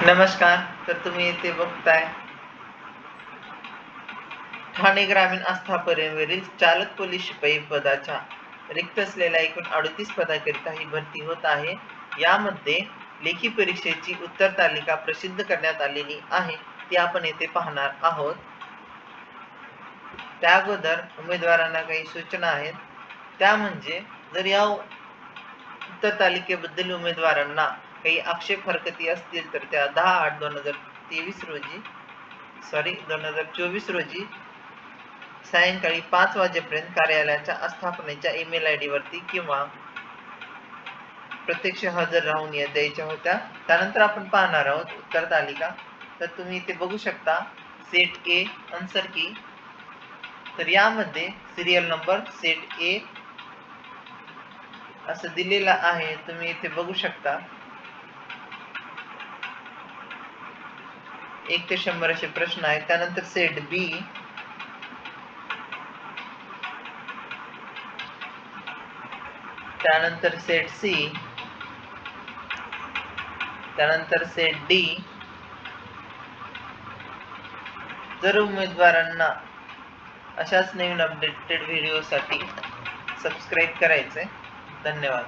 नमस्कार तर तुम्ही इथे बघताय. ठाणे ग्रामीण आस्थापनेवरील चालक पोलीस शिपाई पदाच्या रिक्त असलेल्या एकूण अडतीस पदाकरिता ही भरती होत आहे. यामध्ये लेखी परीक्षेची उत्तर तालिका प्रसिद्ध करण्यात आलेली आहे ती आपण येथे पाहणार आहोत. त्या अगोदर उमेदवारांना काही सूचना आहेत. त्या म्हणजे जर या उत्तर तालिकेबद्दल उमेदवारांना काही आक्षेप हरकती असतील तर त्या दहा आठ दोन हजार तेवीस रोजी सॉरी दोन हजार चोवीस रोजी सायंकाळी पाच वाजेपर्यंत कार्यालयाच्या आस्थापनेच्या ईमेल आय डी वरती किंवा प्रत्यक्ष हजर राहून या द्यायच्या होत्या. त्यानंतर आपण पाहणार आहोत उत्तर तालिका तर तुम्ही इथे बघू शकता सेट ए आन्सर की तर यामध्ये सिरियल नंबर सेट ए असं दिलेलं आहे. तुम्ही इथे बघू शकता. एक ते शंभर असे प्रश्न आहेत. त्यानंतर सेट बी त्यानंतर सेट सी त्यानंतर सेट डी जर उमेदवारांना अशाच नवीन अपडेटेड व्हिडिओसाठी सबस्क्राईब करायचे धन्यवाद.